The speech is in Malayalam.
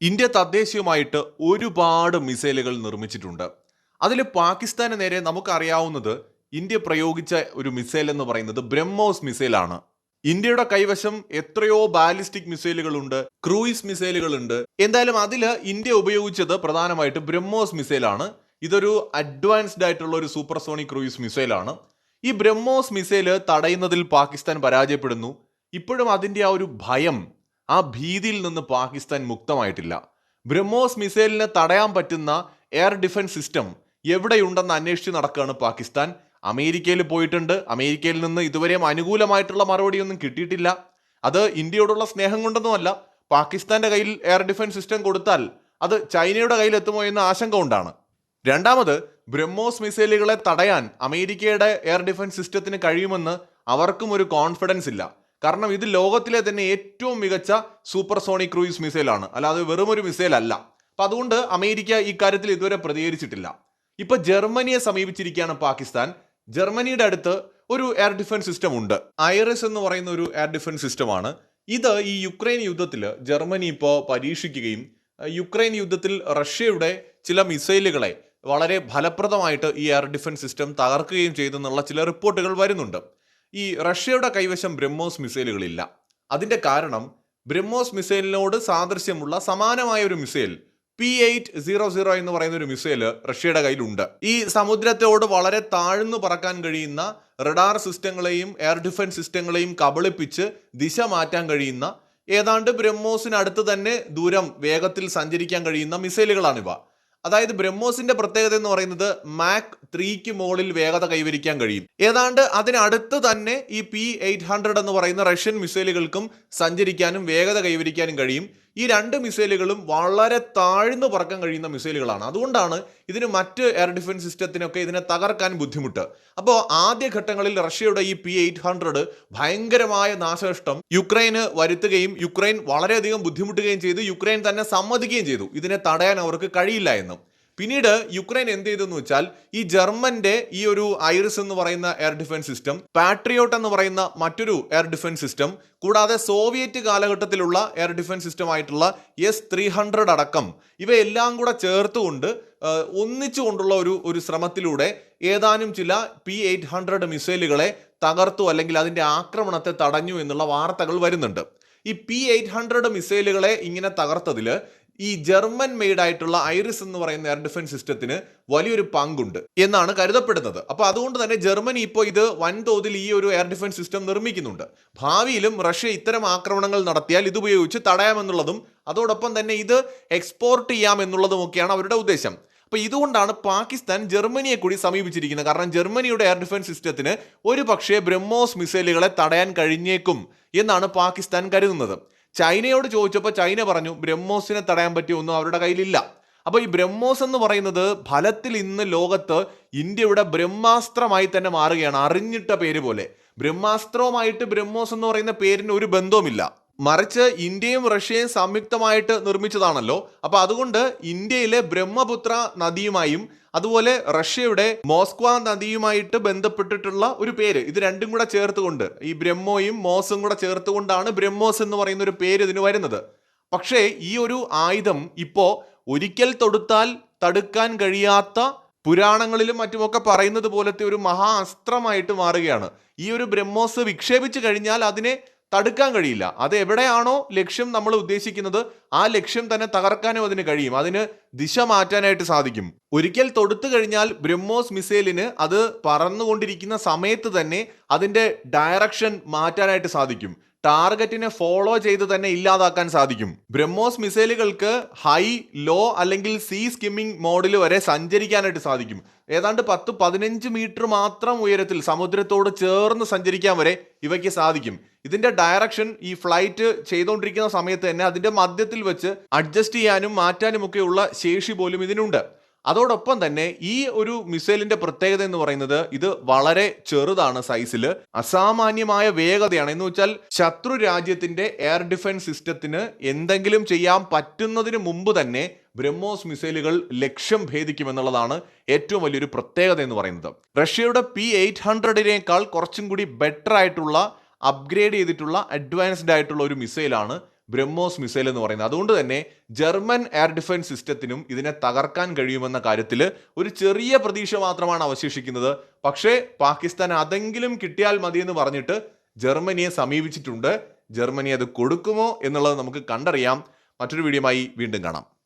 ഇന്ത്യ തദ്ദേശീയമായിട്ട് ഒരുപാട് മിസൈലുകൾ നിർമ്മിച്ചിട്ടുണ്ട്. അതിൽ പാകിസ്ഥാന് നേരെ നമുക്കറിയാവുന്നത് ഇന്ത്യ പ്രയോഗിച്ച ഒരു മിസൈൽ എന്ന് പറയുന്നത് ബ്രഹ്മോസ് മിസൈലാണ്. ഇന്ത്യയുടെ കൈവശം എത്രയോ ബാലിസ്റ്റിക് മിസൈലുകളുണ്ട് ക്രൂയിസ് മിസൈലുകളുണ്ട്. എന്തായാലും അതിൽ ഇന്ത്യ ഉപയോഗിച്ചത് പ്രധാനമായിട്ട് ബ്രഹ്മോസ് മിസൈലാണ്. ഇതൊരു അഡ്വാൻസ്ഡ് ആയിട്ടുള്ള ഒരു സൂപ്പർസോണിക് ക്രൂയിസ് മിസൈലാണ്. ഈ ബ്രഹ്മോസ് മിസൈൽ തടയുന്നതിൽ പാകിസ്ഥാൻ പരാജയപ്പെടുന്നു. ഇപ്പോഴും അതിന്റെ ആ ഒരു ഭയം ആ ഭീതിയിൽ നിന്ന് പാകിസ്ഥാൻ മുക്തമായിട്ടില്ല. ബ്രഹ്മോസ് മിസൈലിനെ തടയാൻ പറ്റുന്ന എയർ ഡിഫൻസ് സിസ്റ്റം എവിടെയുണ്ടെന്ന് അന്വേഷിച്ച് നടക്കുകയാണ് പാകിസ്ഥാൻ. അമേരിക്കയിൽ പോയിട്ടുണ്ട്. അമേരിക്കയിൽ നിന്ന് ഇതുവരെയും അനുകൂലമായിട്ടുള്ള മറുപടിയൊന്നും കിട്ടിയിട്ടില്ല. അത് ഇന്ത്യയോടുള്ള സ്നേഹം കൊണ്ടൊന്നുമല്ല. പാകിസ്ഥാന്റെ കയ്യിൽ എയർ ഡിഫൻസ് സിസ്റ്റം കൊടുത്താൽ അത് ചൈനയുടെ കയ്യിൽ എത്തുമോ എന്ന ആശങ്ക കൊണ്ടാണ്. രണ്ടാമത് ബ്രഹ്മോസ് മിസൈലുകളെ തടയാൻ അമേരിക്കയുടെ എയർ ഡിഫൻസ് സിസ്റ്റത്തിന് കഴിയുമെന്ന് അവർക്കും ഒരു കോൺഫിഡൻസ് ഇല്ല. കാരണം ഇത് ലോകത്തിലെ തന്നെ ഏറ്റവും മികച്ച സൂപ്പർ സോണിക് ക്രൂയിസ് മിസൈലാണ് അല്ലാതെ വെറുമൊരു മിസൈൽ അല്ല അപ്പൊ അതുകൊണ്ട് അമേരിക്ക ഇക്കാര്യത്തിൽ ഇതുവരെ പ്രതികരിച്ചിട്ടില്ല. ഇപ്പൊ ജർമ്മനിയെ സമീപിച്ചിരിക്കുകയാണ് പാകിസ്ഥാൻ. ജർമ്മനിയുടെ അടുത്ത് ഒരു എയർ ഡിഫൻസ് സിസ്റ്റം ഉണ്ട്. ഐറിസ് എന്ന് പറയുന്ന ഒരു എയർ ഡിഫൻസ് സിസ്റ്റമാണ് ഇത് ഈ യുക്രൈൻ യുദ്ധത്തിൽ ജർമ്മനി ഇപ്പോൾ പരീക്ഷിക്കുകയും യുക്രൈൻ യുദ്ധത്തിൽ റഷ്യയുടെ ചില മിസൈലുകളെ വളരെ ഫലപ്രദമായിട്ട് ഈ എയർ ഡിഫൻസ് സിസ്റ്റം തകർക്കുകയും ചെയ്തെന്നുള്ള ചില റിപ്പോർട്ടുകൾ വരുന്നുണ്ട്. ഈ റഷ്യയുടെ കൈവശം ബ്രഹ്മോസ് മിസൈലുകളില്ല. അതിന്റെ കാരണം ബ്രഹ്മോസ് മിസൈലിനോട് സാദൃശ്യമുള്ള സമാനമായ ഒരു missile P eight zero zero എന്ന് പറയുന്ന ഒരു മിസൈൽ റഷ്യയുടെ കയ്യിലുണ്ട്. ഈ സമുദ്രത്തോട് വളരെ താഴ്ന്നു പറക്കാൻ കഴിയുന്ന റഡാർ സിസ്റ്റങ്ങളെയും എയർ ഡിഫൻസ് സിസ്റ്റങ്ങളെയും കബളിപ്പിച്ച് ദിശ മാറ്റാൻ കഴിയുന്ന ഏതാണ്ട് ബ്രഹ്മോസിനടുത്ത് തന്നെ ദൂരം വേഗത്തിൽ സഞ്ചരിക്കാൻ കഴിയുന്ന മിസൈലുകളാണിവ. അതായത് ബ്രഹ്മോസിന്റെ പ്രത്യേകത എന്ന് പറയുന്നത് മാക് ത്രീക്ക് മോളിൽ വേഗത കൈവരിക്കാൻ കഴിയും. ഏതാണ്ട് അതിനടുത്ത് തന്നെ ഈ പി എയ്റ്റ് ഹൺഡ്രഡ് എന്ന് പറയുന്ന റഷ്യൻ മിസൈലുകൾക്കും സഞ്ചരിക്കാനും വേഗത കൈവരിക്കാനും കഴിയും. ഈ രണ്ട് മിസൈലുകളും വളരെ താഴ്ന്നു പറക്കാൻ കഴിയുന്ന മിസൈലുകളാണ്. അതുകൊണ്ടാണ് ഇതിന് മറ്റ് എയർ ഡിഫൻസ് സിസ്റ്റത്തിനൊക്കെ ഇതിനെ തകർക്കാൻ ബുദ്ധിമുട്ട്. അപ്പോൾ ആദ്യ ഘട്ടങ്ങളിൽ റഷ്യയുടെ ഈ പി എയ്റ്റ് ഹൺഡ്രഡ് ഭയങ്കരമായ നാശനഷ്ടം യുക്രൈന് വരുത്തുകയും യുക്രൈൻ വളരെയധികം ബുദ്ധിമുട്ടുകയും ചെയ്തു. യുക്രൈൻ തന്നെ സമ്മതിക്കുകയും ചെയ്തു. ഇതിനെ തടയാൻ അവർക്ക് കഴിയില്ല എന്നും. പിന്നീട് യുക്രൈൻ എന്ത് ചെയ്തെന്ന് വെച്ചാൽ ഈ ജർമ്മന്റെ ഈ ഒരു ഐറിസ് എന്ന് പറയുന്ന എയർ ഡിഫൻസ് സിസ്റ്റം പാട്രിയോട്ട് എന്ന് പറയുന്ന മറ്റൊരു എയർ ഡിഫൻസ് സിസ്റ്റം കൂടാതെ സോവിയറ്റ് കാലഘട്ടത്തിലുള്ള എയർ ഡിഫൻസ് സിസ്റ്റം ആയിട്ടുള്ള എസ് ത്രീ ഹൺഡ്രഡ് അടക്കം ഇവയെല്ലാം കൂടെ ചേർത്തുകൊണ്ട് ഒന്നിച്ചു ഒന്നിച്ചുകൊണ്ടുള്ള ഒരു ഒരു ശ്രമത്തിലൂടെ ഏതാനും ചില പി എയ്റ്റ് ഹൺഡ്രഡ് മിസൈലുകളെ തകർത്തു അല്ലെങ്കിൽ അതിന്റെ ആക്രമണത്തെ തടഞ്ഞു എന്നുള്ള വാർത്തകൾ വരുന്നുണ്ട്. ഈ പി എയ്റ്റ് ഹൺഡ്രഡ് മിസൈലുകളെ ഇങ്ങനെ തകർത്തതിൽ ഈ ജർമ്മൻ മെയ്ഡ് ആയിട്ടുള്ള ഐറിസ് എന്ന് പറയുന്ന എയർ ഡിഫൻസ് സിസ്റ്റത്തിന് വലിയൊരു പങ്കുണ്ട് എന്നാണ് കരുതപ്പെടുന്നത്. അപ്പൊ അതുകൊണ്ട് തന്നെ ജർമ്മനി ഇപ്പോൾ ഇത് വൻതോതിൽ ഈ ഒരു എയർ ഡിഫൻസ് സിസ്റ്റം നിർമ്മിക്കുന്നുണ്ട്. ഭാവിയിലും റഷ്യ ഇത്തരം ആക്രമണങ്ങൾ നടത്തിയാൽ ഇത് ഉപയോഗിച്ച് തടയാമെന്നുള്ളതും അതോടൊപ്പം തന്നെ ഇത് എക്സ്പോർട്ട് ചെയ്യാം എന്നുള്ളതും ഒക്കെയാണ് അവരുടെ ഉദ്ദേശം. അപ്പൊ ഇതുകൊണ്ടാണ് പാകിസ്ഥാൻ ജർമ്മനിയെ കൂടി സമീപിച്ചിരിക്കുന്നത്. കാരണം ജർമ്മനിയുടെ എയർ ഡിഫൻസ് സിസ്റ്റത്തിന് ഒരു പക്ഷേ ബ്രഹ്മോസ് മിസൈലുകളെ തടയാൻ കഴിഞ്ഞേക്കും എന്നാണ് പാകിസ്ഥാൻ കരുതുന്നത്. ചൈനയോട് ചോദിച്ചപ്പോൾ ചൈന പറഞ്ഞു ബ്രഹ്മോസിനെ തടയാൻ പറ്റിയ ഒന്നും അവരുടെ കയ്യിലില്ല. അപ്പോൾ ഈ ബ്രഹ്മോസ് എന്ന് പറയുന്നത് ഫലത്തിൽ ഇന്ന് ലോകത്ത് ഇന്ത്യയുടെ ബ്രഹ്മാസ്ത്രമായി തന്നെ മാറുകയാണ് അറിഞ്ഞിട്ട പേര് പോലെ. ബ്രഹ്മാസ്ത്രവുമായിട്ട് ബ്രഹ്മോസ് എന്ന് പറയുന്ന പേരിന് ഒരു ബന്ധവുമില്ല. മറിച്ച് ഇന്ത്യയും റഷ്യയും സംയുക്തമായിട്ട് നിർമ്മിച്ചതാണല്ലോ. അപ്പൊ അതുകൊണ്ട് ഇന്ത്യയിലെ ബ്രഹ്മപുത്ര നദിയുമായും അതുപോലെ റഷ്യയുടെ മോസ്ക്വ നദിയുമായിട്ട് ബന്ധപ്പെട്ടിട്ടുള്ള ഒരു പേര് ഇത് രണ്ടും കൂടെ ചേർത്തുകൊണ്ട് ഈ ബ്രഹ്മോയും മോസും കൂടെ ചേർത്തുകൊണ്ടാണ് ബ്രഹ്മോസ് എന്ന് പറയുന്ന ഒരു പേര് ഇതിന് വരുന്നത്. പക്ഷേ ഈ ഒരു ആയുധം ഇപ്പോ ഒരിക്കൽ തൊടുത്താൽ തടുക്കാൻ കഴിയാത്ത പുരാണങ്ങളിലും മറ്റുമൊക്കെ പറയുന്നത് പോലത്തെ ഒരു മഹാ അസ്ത്രമായിട്ട് മാറുകയാണ്. ഈ ഒരു ബ്രഹ്മോസ് വിക്ഷേപിച്ചു കഴിഞ്ഞാൽ അതിനെ തടുക്കാൻ കഴിയില്ല. അത് എവിടെയാണോ ലക്ഷ്യം നമ്മൾ ഉദ്ദേശിക്കുന്നത് ആ ലക്ഷ്യം തന്നെ തകർക്കാനും അതിന് കഴിയും. അതിന് ദിശ മാറ്റാനായിട്ട് സാധിക്കും. ഒരിക്കൽ തൊടുത്തു കഴിഞ്ഞാൽ ബ്രഹ്മോസ് മിസൈലിന് അത് പറന്നുകൊണ്ടിരിക്കുന്ന സമയത്ത് തന്നെ അതിന്റെ ഡയറക്ഷൻ മാറ്റാനായിട്ട് സാധിക്കും. ടാർഗറ്റിനെ ഫോളോ ചെയ്ത് തന്നെ ഇല്ലാതാക്കാൻ സാധിക്കും. ബ്രഹ്മോസ് മിസൈലുകൾക്ക് ഹൈ ലോ അല്ലെങ്കിൽ സീ സ്കിമ്മിംഗ് മോഡിൽ വരെ സഞ്ചരിക്കാനായിട്ട് സാധിക്കും. ഏതാണ്ട് പത്ത് പതിനഞ്ച് മീറ്റർ മാത്രം ഉയരത്തിൽ സമുദ്രത്തോട് ചേർന്ന് സഞ്ചരിക്കാൻ വരെ ഇവയ്ക്ക് സാധിക്കും. ഇതിന്റെ ഡയറക്ഷൻ ഈ ഫ്ലൈറ്റ് ചെയ്തുകൊണ്ടിരിക്കുന്ന സമയത്ത് തന്നെ അതിന്റെ മധ്യത്തിൽ വെച്ച് അഡ്ജസ്റ്റ് ചെയ്യാനും മാറ്റാനും ഒക്കെയുള്ള ശേഷി പോലും ഇതിനുണ്ട്. അതോടൊപ്പം തന്നെ ഈ ഒരു മിസൈലിന്റെ പ്രത്യേകത എന്ന് പറയുന്നത് ഇത് വളരെ ചെറുതാണ് സൈസിൽ അസാമാന്യമായ വേഗതയാണ്. എന്ന് വെച്ചാൽ ശത്രു രാജ്യത്തിന്റെ എയർ ഡിഫൻസ് സിസ്റ്റത്തിന് എന്തെങ്കിലും ചെയ്യാൻ പറ്റുന്നതിന് മുമ്പ് തന്നെ ബ്രഹ്മോസ് മിസൈലുകൾ ലക്ഷ്യം ഭേദിക്കുമെന്നുള്ളതാണ് ഏറ്റവും വലിയൊരു പ്രത്യേകത എന്ന് പറയുന്നത്. റഷ്യയുടെ പി എയ്റ്റ് ഹൺഡ്രഡിനേക്കാൾ കുറച്ചും കൂടി ബെറ്റർ ആയിട്ടുള്ള അപ്ഗ്രേഡ് ചെയ്തിട്ടുള്ള അഡ്വാൻസ്ഡ് ആയിട്ടുള്ള ഒരു മിസൈലാണ് ബ്രഹ്മോസ് മിസൈൽ എന്ന് പറയുന്നത്. അതുകൊണ്ട് തന്നെ ജർമ്മൻ എയർ ഡിഫൻസ് സിസ്റ്റത്തിനും ഇതിനെ തകർക്കാൻ കഴിയുമെന്ന കാര്യത്തിൽ ഒരു ചെറിയ പ്രതീക്ഷ മാത്രമാണ് അവശേഷിക്കുന്നത്. പക്ഷേ പാകിസ്ഥാൻ അതെങ്കിലും കിട്ടിയാൽ മതിയെന്ന് പറഞ്ഞിട്ട് ജർമ്മനിയെ സമീപിച്ചിട്ടുണ്ട്. ജർമ്മനി അത് കൊടുക്കുമോ എന്നുള്ളത് നമുക്ക് കണ്ടറിയാം. മറ്റൊരു വീഡിയോയുമായി വീണ്ടും കാണാം.